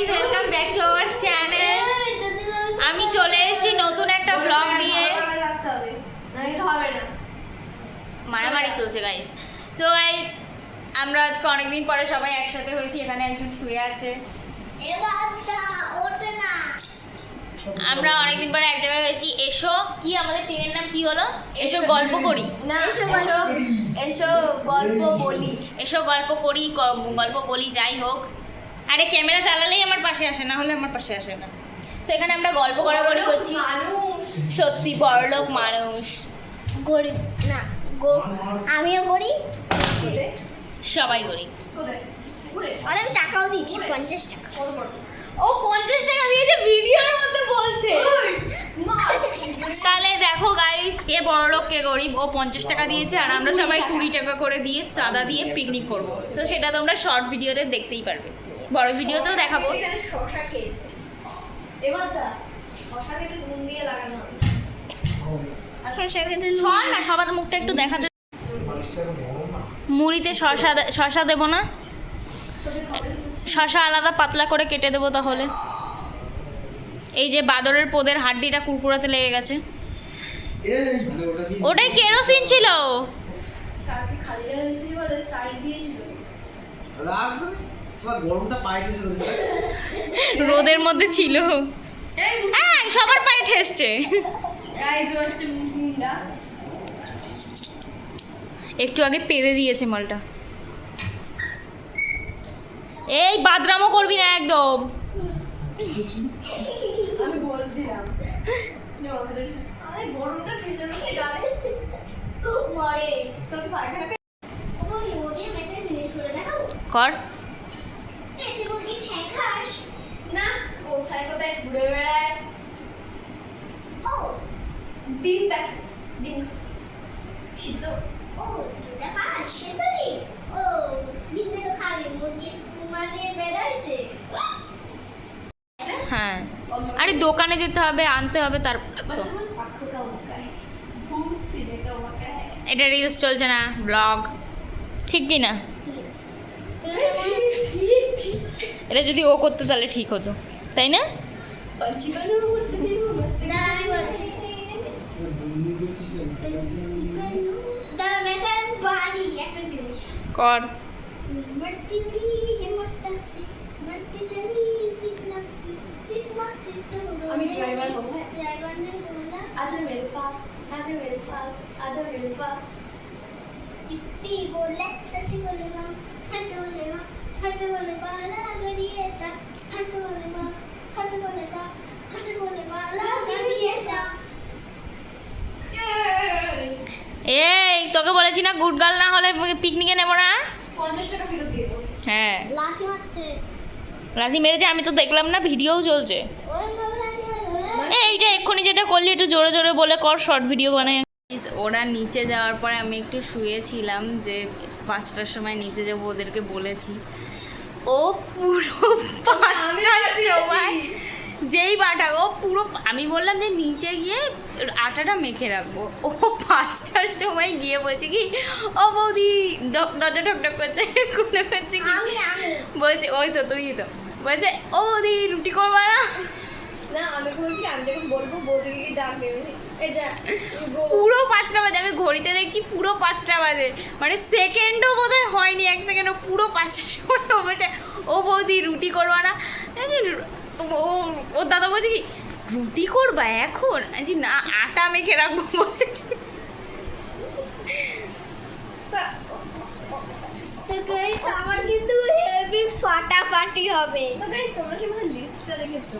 Guys welcome back to our channel আমি চলে এসেছি নতুন একটা ব্লগ নিয়ে। মারামারি চলছে গাইস তো গাইস আমরা আজকে অনেকদিন পরে সবাই একসাথে হয়েছি এখানে একজন শুয়ে আছে। আমরা অনেকদিন পরে এক জায়গায় হয়েছি। এসো কি আমাদের টিমের নাম কি হলো? এসো গল্প করি। না এসো এসো এসো গল্প বলি। এসো গল্প করি গল্প বলি যাই হোক। আরে ক্যামেরা চালালেই আমার পাশে আসে না হলে আমার পাশে আসে না। তো এখানে আমরা গল্প করা করাকরি করছি। মানুষ। সত্যি বড়লোক মানুষ। গরিব না গো- আমিও করি সবাই করি আর আমি টাকাও দিয়েছি পঞ্চাশ টাকা। ও পঞ্চাশ টাকা দিয়েছে ভিডিওর মধ্যে বলছে। তাহলে দেখো গাইস কে বড়লোক কে গরিব। ও পঞ্চাশ টাকা দিয়েছে আর আমরা সবাই কুড়ি টাকা করে দিয়ে চাঁদা দিয়ে পিকনিক করব। তো সেটা তোমরা শর্ট ভিডিওতে দেখতেই পারবে। বড় ভিডিওতেও দেখাবো। এখানে শশা খেয়েছে। এবার শশা কেটে নুন দিয়ে লাগানো হবে। সর না সবার মুখটা একটু দেখাতে মুড়িতে শশা শশা দেবো না? শশা আলাদা পাতলা করে কেটে দেবো তাহলে। এই যে বাদরের পোদের হাড্ডিটা কুরকুরাতে লেগে গেছে। ওটাই কেরোসিন ছিল। রোদের মধ্যে ছিল হ্যাঁ সবার পায়ে ঠেসছে একটু আগে পেরে দিয়েছে মালটা এই বাদরামও করবি না একদম আমি বলছিলাম যে ওদের আরে গরমটা ঠেসে যাচ্ছে গালে মরে তোর পায়খানা ওকে ওকে মেটে জিনিস করে দেখাবো কর এই যে মুরগি ঠেকাস না কোথায় কোথায়? ঘুরে বেড়ায়। ও ডিম দেখ সিদ্ধ। ও হ্যাঁ। আরে দোকানে যেতে হবে আনতে হবে তারপর তো। এটা রিলস চলছে না ব্লগ। ঠিক কি না এটা যদি ও করতো তাহলে ঠিক হতো। তাই না पंची बनो मत बिनो मस्ती দাঁড়া আমি বলছি দাঁড়া মেটা বাড়ি একটা জিনিস কর मरती उड़ी ये मरता सी मरती चली सीख नक्सी सीख नक्सी तो আমি driver হবো। ड्राइवर ने बोला आजा मेरे पास आजा मेरे पास आजा मेरे पास चिट्टी बोले सच्ची बोले माँ हट बोले माँ हट बोले बाला गरिए এই তোকে বলেছি না গুড গার্ল না হলে পিকনিকে নেব না? হ্যাঁ। লাথি মেরেছে। আমি তো দেখলাম না ভিডিওও চলছে। এইটা এক্ষুনি যেটা করলি একটু জোরে জোরে বলে কর শর্ট ভিডিও বানায় ওরা নিচে যাওয়ার পরে আমি একটু শুয়েছিলাম যে পাঁচটার সময় নিচে যাব ওদেরকে বলেছি। ও পুরো পাঁচটার সময়। যেই বাটা ও পুরো আমি বললাম যে নিচে গিয়ে আটাটা মেখে রাখব। ও পাঁচটার সময় গিয়ে বলছে কি ও বৌদি দরজা ঢকঢক করছে খুলে করছে কি? বলছে ওই তো তুই তো। বলছে ও বৌদি রুটি করবা না? না আমি বলছি আমি যখন বলব বৌদিকে কি ডাক এই যা পুরো পাঁচটা বাজে আমি ঘড়িতে দেখছি পুরো পাঁচটা বাজে। মানে সেকেন্ডও বোধহয় হয়নি এক সেকেন্ডও পুরো পাঁচটার সময় বলছে ও বৌদি রুটি করবা না? ও ওর দাদা বলছে কি রুটি করবা এখন? বলছি, না আটা মেখে রাখব বলেছি। তো গাইস আমার কিন্তু হেভি ফাটাফাটি হবে। তো গাইস তোমরা কি আমাদের লিস্টটা দেখেছ?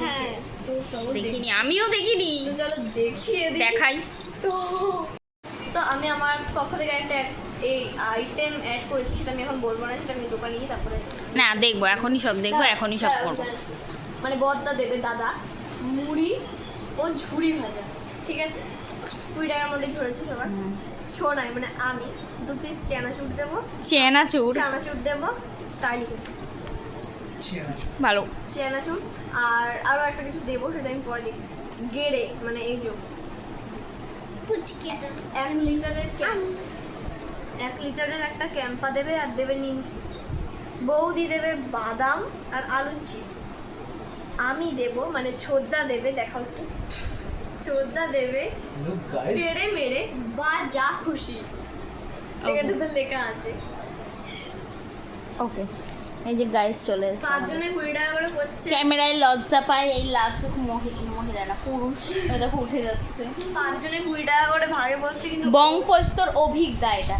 হ্যাঁ তো চলো দেখিনি আমিও দেখিনি। তো চলো দেখিয়ে দেখাই। তো তো আমি আমার পক্ষ থেকে একটা এই আইটেম অ্যাড করেছি সেটা আমি এখন বলব না সেটা আমি দোকানে গিয়ে তারপরে না দেখব এখনই সব দেখব এখনই সব দাঁড়াও, করব। মানে বদ্দা দেবে দাদা মুড়ি ও ঝুড়ি ভাজা ঠিক আছে? কুড়ি টাকার মধ্যে ধরেছো সবার? শোনাই মানে আমি দু পিস চানাচুর দেবো চেনাচুর চানাচুর দেবো তাই লিখেছি। ভালো। চানাচুর আর আরও একটা কিছু দেবো সেটা আমি পরে লিখেছি গেড়ে মানে এই যে। পুচকে। দাও এক লিটারের ক্যাম্প এক লিটারের একটা ক্যাম্পা দেবে আর দেবে নিম বৌদি দেবে বাদাম আর আলু চিপস। আমি দেব মানে ছোদ্দা দেবে দেখাও একটু। ছোদ্দা দেবে. তেড়ে মেরে বা যা খুশি। এখানে তো লেখা আছে। ওকে। এই যে গাইস চলে এসছে। পাঁচজনে কুড়ি টাকা করে করছে ক্যামেরায় লজ্জা পায় এই লাজুক মহিলা মহিলা না পুরুষ। দেখো উঠে যাচ্ছে। পাঁচজনে কুড়ি টাকা করে ভাগে পড়ছে কিন্তু বংপস্তর অভিজ্ঞতা এটা।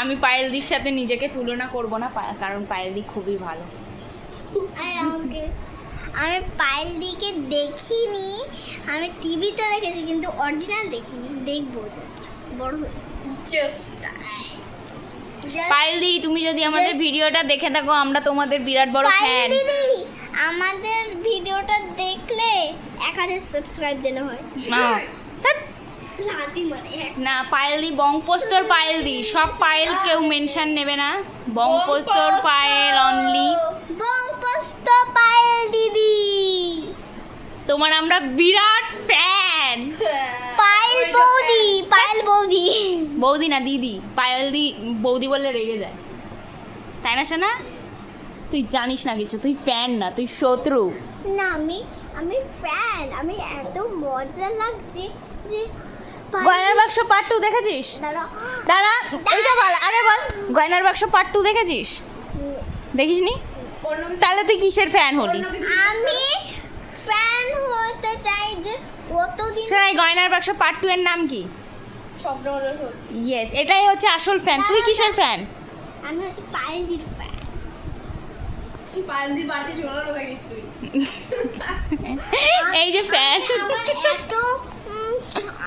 আমি পায়েলদির সাথে নিজেকে তুলনা করব না কারণ পায়েলদি খুবই ভালো। আরে আমাকে। আমি পায়েল দিকে দেখিনি। আমি টিভিতে দেখেছি কিন্তু অরিজিনাল দেখিনি। দেখব জাস্ট বড় হয়ে চেষ্টা পায়েলদি তুমি যদি আমাদের ভিডিওটা দেখে থাকো আমরা তোমাদের বিরাট বড় ফ্যান আমাদের ভিডিওটা দেখলে এক হাজার সাবস্ক্রাইব যেন হয়। না। পায়েলদি বংপস্তর পায়েলদি সব পায়েল কেউ মেনশন নেবে না। বংপস্তর পায়েল অনলি বংপস্ত পায়েল দিদি। তোমার আমরা বিরাট ফ্যান বৌদি পায়েল বৌদি। বৌদি না দিদি পায়েলদি বৌদি বললে রেগে যায়। তাই না শোনা তুই জানিস না কিছু তুই ফ্যান না তুই শত্রু। না আমি আমি ফ্যান আমি এত মজা লাগছে যে পায়েল- গয়নার বাক্স পার্ট টু দেখেছিস। দাঁড়া। এইটা বল আরে বল গয়নার বাক্স পার্ট টু দেখেছিস? দেখিস নি তাহলে তুই কিসের ফ্যান হলি? আমি ফ্যান হতে চাই যে কতদিন গয়নার বাক্স পার্ট টু এর নাম কি? স্বপ্ন হলো সত্যি। ইয়েস এটাই হচ্ছে আসল ফ্যান তুই কিসের ফ্যান আমি হচ্ছে পায়েল দির ফ্যান পালদির বাড়িতে ঝোলানো থাকিস তুই। এই যে ফ্যান আমার এত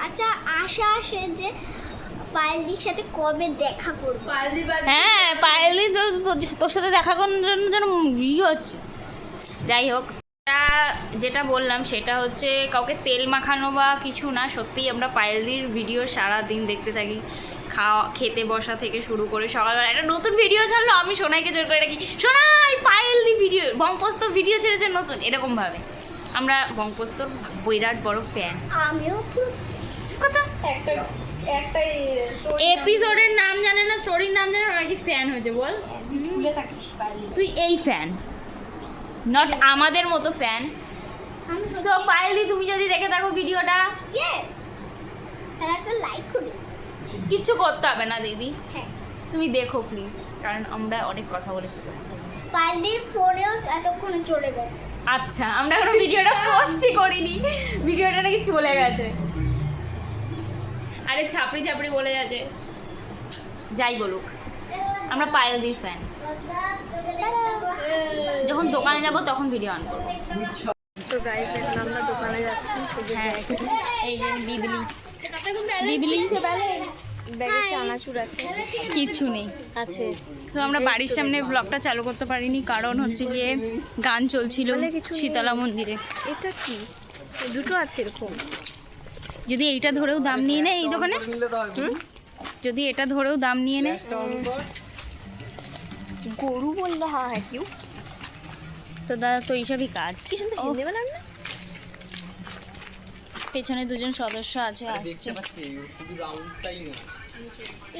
আচ্ছা আশা আসে যে পায়েলদির সাথে কবে দেখা করব। পালদির হ্যাঁ পায়েলি তো- তো- তোর সাথে দেখা করার জন্য যেন ই হচ্ছে। যাই হোক। যেটা বললাম সেটা হচ্ছে কাউকে তেল মাখানো বা কিছু না সত্যিই আমরা পায়েলদির ভিডিও সারা দিন দেখতে থাকি। খাওয়া খেতে বসা থেকে শুরু করে সকালবেলা। একটা নতুন ভিডিও ছাড়লো আমি সোনাইকে জোর করে রাখি সোনাই পায়েলদি ভিডিও বংপস্ত ভিডিও ছেড়েছে নতুন। এরকমভাবে আমরা বংপস্তর বিরাট বড় ফ্যান আমিও কথা? এপিসোডের নাম জানে না স্টোরির নাম জানে না নাকি ফ্যান হয়েছে বল? থাকিস তুই এই ফ্যান নট আমাদের মতো ফ্যান তো পাইলি তুমি যদি দেখে থাকো ভিডিওটা। কিচ্ছু করতে হবে না দিদি। হ্যাঁ। তুমি দেখো প্লিজ কারণ আমরা অনেক কথা বলেছি। পায়েলদির ফোনেও এতক্ষণে চলে গেছে। আচ্ছা আমরা এখনও ভিডিওটা পোস্টই করিনি। ভিডিওটা নাকি চলে গেছে। আরে ছাপড়ি ছাপড়ি বলে যাচ্ছে। যাই বলুক। আমরা পায়েলদির ফ্যান যখন দোকানে যাব তখন ভিডিও অন করব। তো গাইস এখন আমরা দোকানে যাচ্ছি। হ্যাঁ এই যে বিবলি। বিবলি ব্যাগে চানাচুর আছে। কিচ্ছু নেই। আছে। তো আমরা বাড়ির সামনে ব্লগটা চালু করতে পারিনি কারণ হচ্ছে গিয়ে গান চলছিল শীতলা মন্দিরে। এটা কি? দুটো আছে এরকম। যদি এইটা ধরেও দাম নিয়ে নেয় এই দোকানে। যদি এটা ধরেও দাম নিয়ে নেয়। গরু বলল হ্যাঁ হ্যাঁ কিউ। তো দাদা তো এইসবই কাজ। কি হিন্দি বললাম না? পেছনে দুজন সদস্য আছে আসছে।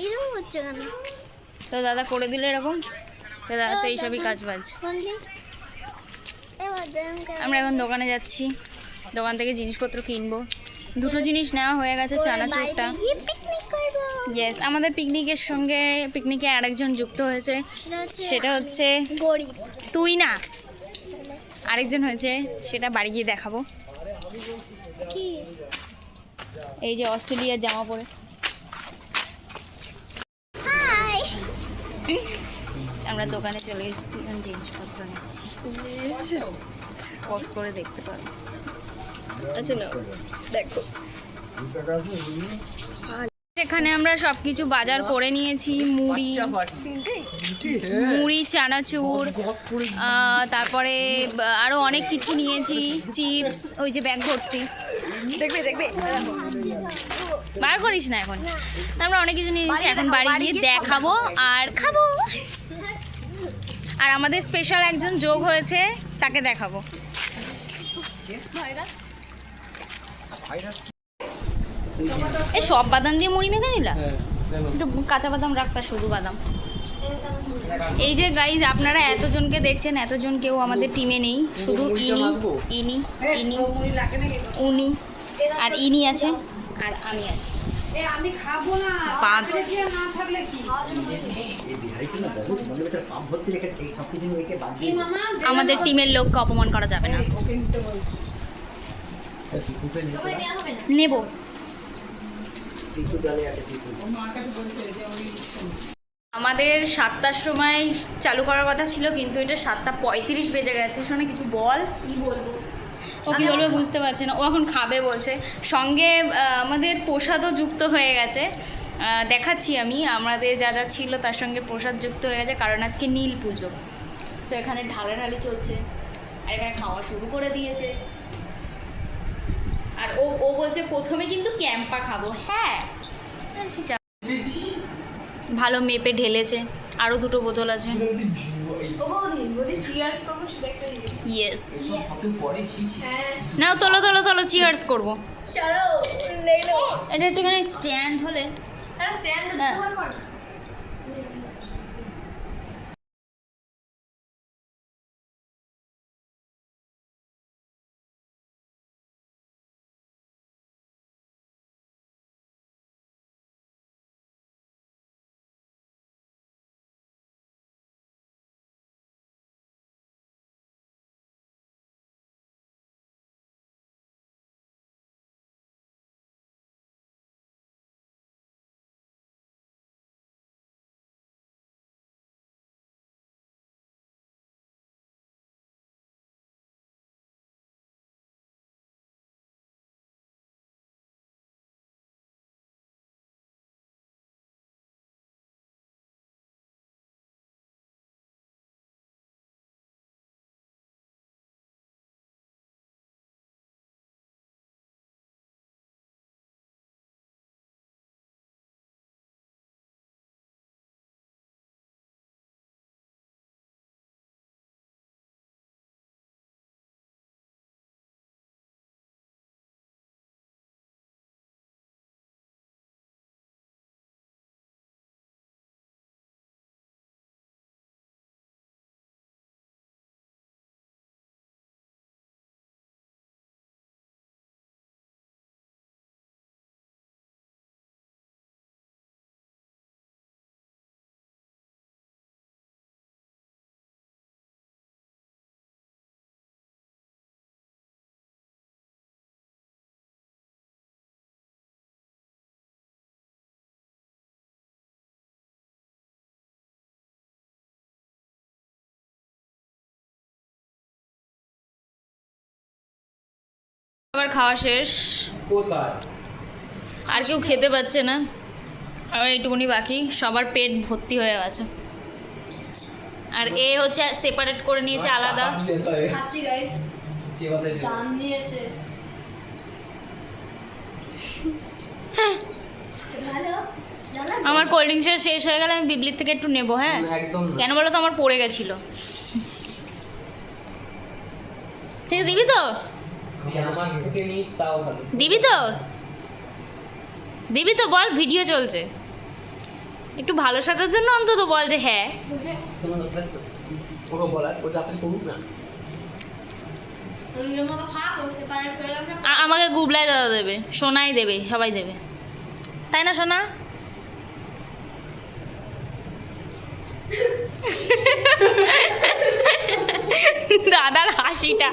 এরকম হচ্ছে কেন? তো দাদা করে দিলে এরকম? তো দাদা তো এইসবই কাজ বাজ আমরা এখন দোকানে যাচ্ছি। দোকান থেকে জিনিসপত্র কিনবো। দুটো জিনিস নেওয়া হয়ে গেছে চানাচুরটা। ইয়েস আমাদের পিকনিকের সঙ্গে পিকনিকে আরেকজন যুক্ত হয়েছে। সেটা হচ্ছে তুই না। আরেকজন হয়েছে সেটা বাড়ি গিয়ে দেখাবো। এই যে অস্ট্রেলিয়ার জামা পরে। আমরা দোকানে চলে এসেছি জিনিসপত্র নিচ্ছি। পজ করে দেখতে পারো আচ্ছা না দেখো। এখানে আমরা সব কিছু বাজার করে নিয়েছি মুড়ি মুড়ি চানাচুর তারপরে বা- আরও অনেক কিছু নিয়েছি চিপস ওই যে ব্যাগ ভর্তি। দেখবে দেখবে। বার করিস না এখন। আমরা অনেক কিছু নিয়েছি বাড়ি এখন বাড়ি গিয়ে দেখাবো আর খাব। আর আমাদের স্পেশাল একজন যোগ হয়েছে তাকে দেখাবো? এই সব বাদাম দিয়ে মুড়ি মেখে নিলা? হ্যাঁ একটু কাঁচা বাদাম রাখতা শুধু বাদাম। এই যে গাইজ আপনারা এতজনকে দেখছেন এতজন কেউ আমাদের টিমে নেই। শুধু ইনি ইনি ইনি উনি আর ইনি আছে আর আমি আছি। আমি খাব না। পাঁচ। না থাকলে কি? এই বিহারিটা না বহুত মনে হচ্ছে পাপ ভর্তি রেখে এই সব কিছু একে বাদ দিয়ে আমাদের টিমের লোককে অপমান করা যাবে না পিকুকে নিয়ে তোমার নেওয়া হবে না নেব। আমাদের সাতটার সময় চালু করার কথা ছিল কিন্তু এটা সাতটা পঁয়ত্রিশ বেজে গেছে। শোনে কিছু বল। কি বলব? ও কী বলবে বুঝতে পারছে না। ও এখন খাবে বলছে। সঙ্গে আমাদের প্রসাদও যুক্ত হয়ে গেছে। দেখাচ্ছি আমি। আমাদের যা যা ছিল তার সঙ্গে প্রসাদ যুক্ত হয়ে গেছে। কারণ আজকে নীল পুজো। তো এখানে ঢালাঢালি চলছে। আর এখানে খাওয়া শুরু করে দিয়েছে। আর ও ও বলছে প্রথমে কিন্তু ক্যাম্পা খাব। হ্যাঁ। ভালো মেপে ঢেলেছে। আরও দুটো বোতল আছে। ইয়েস হ্যাঁ। নাও তোলো তোলো তোলো চিয়ার্স করব। এটা একটুখানি স্ট্যান্ড হলে। স্ট্যান্ড আবার খাওয়া শেষ। আর কেউ খেতে পাচ্ছে না। আর এইটুকুনি বাকি। সবার পেট ভর্তি হয়ে গেছে। আর এ হচ্ছে সেপারেট করে নিয়েছে আলাদা। খাচ্ছি গাইস চেবাতে চান নিয়েছে ভালো? জানা আমার কোল্ড ড্রিঙ্কসের শেষ হয়ে গেলে আমি বিবলির থেকে একটু নেব হ্যাঁ? কেন বলো তো? আমার পড়ে গেছিল। ঠিক দিবি তো? আমার থেকে নিস তাও ভালো। দিবি তো? দিবি তো বল ভিডিও চলছে। একটু ভালো সাজার জন্য অন্তত বল যে হ্যাঁ। ওকে বলার ও করুক না। আমাকে গুবলাই দাদা দেবে সোনাই দেবে সবাই দেবে। তাই না সোনা? দাদার হাসিটা।